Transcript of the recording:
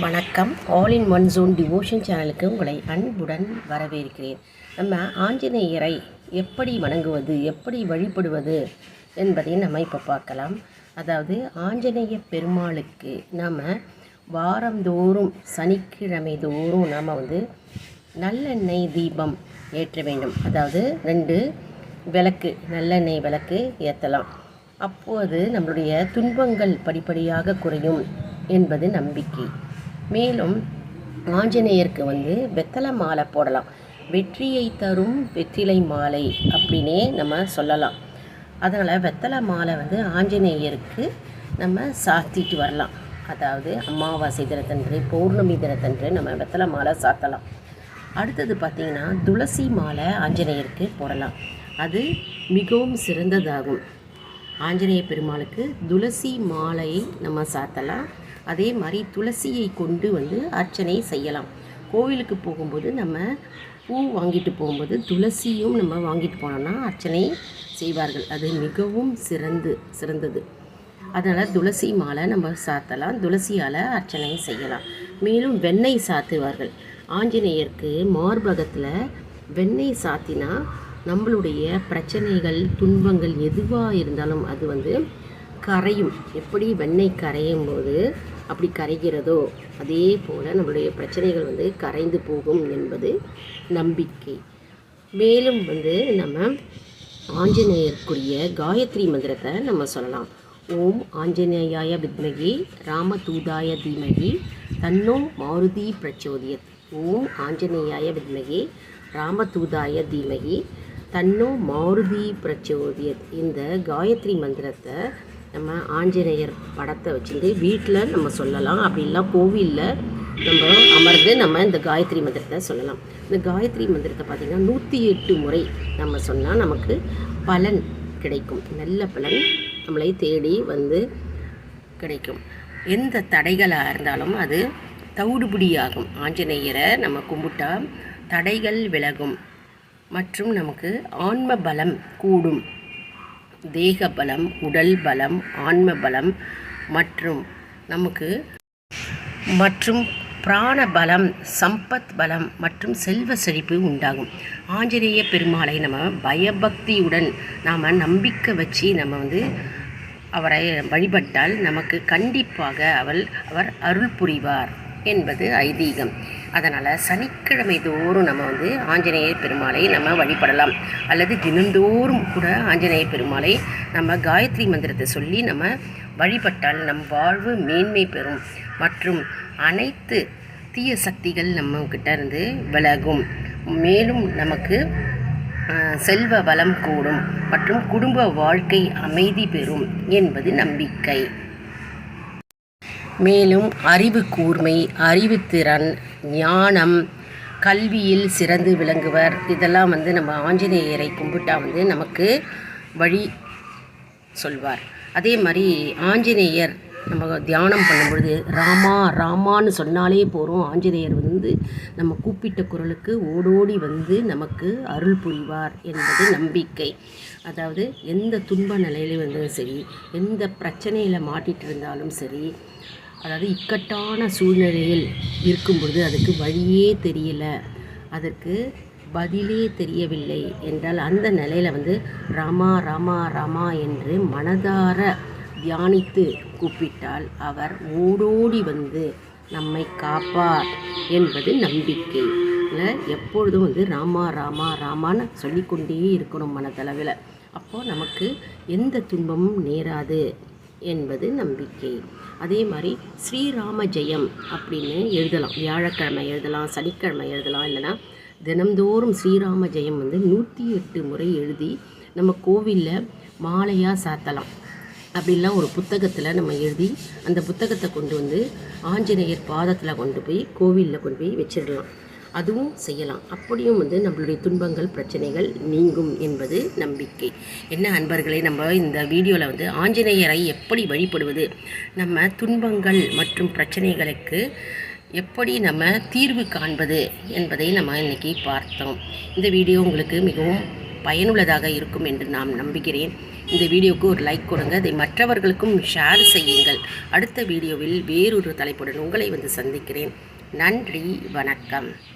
வணக்கம். All in one zone devotion சேனலுக்கு உங்களை அன்புடன் வரவேற்கிறேன். நம்ம ஆஞ்சநேயரை எப்படி வணங்குவது எப்படி வழிபடுவது என்பதை நம்ம இப்போ பார்க்கலாம். அதாவது ஆஞ்சநேய பெருமாளுக்கு நாம் வாரந்தோறும் சனிக்கிழமை தோறும் நாம் வந்து நல்லெண்ணெய் தீபம் ஏற்ற வேண்டும். அதாவது ரெண்டு விளக்கு நல்லெண்ணெய் விளக்கு ஏற்றலாம் அப்போது நம்மளுடைய துன்பங்கள் படிப்படியாக குறையும் என்பது நம்பிக்கை. மேலும் ஆஞ்சநேயருக்கு வந்து வெத்தலை மாலை போடலாம். வெற்றியை தரும் வெற்றிலை மாலை அப்படின்னே நம்ம சொல்லலாம். அதனால் வெத்தலை மாலை வந்து ஆஞ்சநேயருக்கு நம்ம சாத்திட்டு வரலாம். அதாவது அமாவாசை தினத்தன்று பௌர்ணமி தினத்தன்று நம்ம வெத்தலை மாலை சாத்தலாம். அடுத்தது பார்த்திங்கன்னா துளசி மாலை ஆஞ்சநேயருக்கு போடலாம். அது மிகவும் சிறந்ததாகும். ஆஞ்சநேய பெருமாளுக்கு துளசி மாலையை நம்ம சாத்தலாம். அதே மாதிரி துளசியை கொண்டு வந்து அர்ச்சனை செய்யலாம். கோவிலுக்கு போகும்போது நம்ம பூ வாங்கிட்டு போகும்போது துளசியும் நம்ம வாங்கிட்டு போனோம்னா அர்ச்சனை செய்வார்கள். அது மிகவும் சிறந்து சிறந்தது. அதனால் துளசி மாலை நம்ம சாத்தலாம். துளசியால் அர்ச்சனை செய்யலாம். மேலும் வெண்ணெய் சாத்துவார்கள். ஆஞ்சநேயருக்கு மார்பகத்தில் வெண்ணெய் சாத்தினா நம்மளுடைய பிரச்சனைகள் துன்பங்கள் எதுவாக இருந்தாலும் அது வந்து கரையும். எப்படி வெண்ணெய் கரையும் போது அப்படி கரைகிறதோ அதே போல் நம்மளுடைய பிரச்சனைகள் வந்து கரைந்து போகும் என்பது நம்பிக்கை. மேலும் வந்து நம்ம ஆஞ்சநேயருக்குரிய காயத்ரி மந்திரத்தை நம்ம சொல்லலாம். ஓம் ஆஞ்சநேயாய வித்மகி ராமதூதாய தீமகி தன்னோ மாருதி பிரச்சோதியத். ஓம் ஆஞ்சநேயாய வித்மகி ராமதூதாய தீமகி தன்னோ மாருதி பிரச்சோதியத். இந்த காயத்ரி மந்திரத்தை நம்ம ஆஞ்சநேயர் படத்தை வச்சுட்டு வீட்டில் நம்ம சொல்லலாம். அப்படி கோவிலில் நம்ம அமர்ந்து நம்ம இந்த காயத்ரி மந்திரத்தை சொல்லலாம். இந்த காயத்ரி மந்திரத்தை பார்த்திங்கன்னா நூற்றி எட்டு முறை நம்ம சொன்னால் நமக்கு பலன் கிடைக்கும். நல்ல பலன் நம்மளை தேடி வந்து கிடைக்கும். எந்த தடைகளாக இருந்தாலும் அது தவிடுபடியாகும். ஆஞ்சநேயரை நம்ம கும்பிட்டா தடைகள் விலகும். மற்றும் நமக்கு ஆன்ம பலம் கூடும். தேக பலம் உடல் பலம் ஆன்ம பலம் மற்றும் நமக்கு மற்றும் பிராண பலம் சம்பத் பலம் மற்றும் செல்வ செழிப்பு உண்டாகும். ஆஞ்சநேய பெருமாளை நம்ம பயபக்தியுடன் நாம் நம்பிக்கை வச்சு நம்ம வந்து அவரை வழிபட்டால் நமக்கு கண்டிப்பாக அவள் அவர் அருள் புரிவார் என்பது ஐதீகம். அதனால் சனிக்கிழமை தோறும் நம்ம வந்து ஆஞ்சநேயர் பெருமாளை நம்ம வழிபடலாம். அல்லது தினந்தோறும் கூட ஆஞ்சநேயர் பெருமாளை நம்ம காயத்ரி மந்திரத்தை சொல்லி நம்ம வழிபட்டால் நம் வாழ்வு மேன்மை பெறும். மற்றும் அனைத்து தீய சக்திகள் நம்மக்கிட்ட இருந்து விலகும். மேலும் நமக்கு செல்வ வளம் கூடும் மற்றும் குடும்ப வாழ்க்கை அமைதி பெறும் என்பது நம்பிக்கை. மேலும் அறிவு கூர்மை அறிவுத்திறன் ஞானம் கல்வியில் சிறந்து விளங்குவர். இதெல்லாம் வந்து நம்ம ஆஞ்சநேயரை கும்பிட்டா வந்து நமக்கு வழி சொல்வார். அதே மாதிரி ஆஞ்சநேயர் நம்ம தியானம் பண்ணும்பொழுது ராமா ராமான்னு சொன்னாலே போகிறோம் ஆஞ்சநேயர் வந்து நம்ம கூப்பிட்ட குரலுக்கு ஓடோடி வந்து நமக்கு அருள் புரிவார் என்பது நம்பிக்கை. அதாவது எந்த துன்ப நிலையிலும் இருந்தாலும் சரி எந்த பிரச்சனையில் மாட்டிகிட்டு இருந்தாலும் சரி அதாவது இக்கட்டான சூழ்நிலையில் இருக்கும் பொழுது அதுக்கு வழியே தெரியல. அதற்கு பதிலே தெரியவில்லை என்றால் அந்த நிலையில் வந்து ராமா ராமா ராமா என்று மனதார தியானித்து கூப்பிட்டால் அவர் ஓடோடி வந்து நம்மை காப்பார் என்பது நம்பிக்கை. எப்பொழுதும் வந்து ராமா ராமா ராமான்னு சொல்லிக்கொண்டே இருக்கணும் மனதளவில். அப்போது நமக்கு எந்த துன்பமும் நேராது. என்பது நம்பிக்கை. அதே மாதிரி ஸ்ரீராம ஜெயம் அப்படின்னு எழுதலாம். வியாழக்கிழமை எழுதலாம் சனிக்கிழமை எழுதலாம் இல்லைனா தினம்தோறும் ஸ்ரீராம ஜெயம் வந்து நூற்றி எட்டு முறை எழுதி நம்ம கோவிலில் மாலையாக சாத்தலாம். அப்படிலாம் ஒரு புத்தகத்தில் நம்ம எழுதி அந்த புத்தகத்தை கொண்டு வந்து ஆஞ்சநேயர் பாதத்தில் கொண்டு போய் கோவிலில் கொண்டு போய் வச்சிடலாம். அதுவும் செய்யலாம். அப்படியும் வந்து நம்மளுடைய துன்பங்கள் பிரச்சனைகள் நீங்கும் என்பது நம்பிக்கை. என்ன அன்பர்களே நம்ம இந்த வீடியோவில் வந்து ஆஞ்சநேயரை எப்படி வழிபடுவது? நம்ம துன்பங்கள் மற்றும் பிரச்சனைகளுக்கு எப்படி நம்ம தீர்வு காண்பது என்பதை நம்ம இன்றைக்கி பார்த்தோம். இந்த வீடியோ உங்களுக்கு மிகவும் பயனுள்ளதாக இருக்கும் என்று நாம் நம்புகிறேன். இந்த வீடியோவுக்கு ஒரு லைக் கொடுங்க. அதை மற்றவர்களுக்கும் ஷேர் செய்யுங்கள். அடுத்த வீடியோவில் வேறொரு தலைப்புடன் உங்களை வந்து சந்திக்கிறேன். நன்றி வணக்கம்.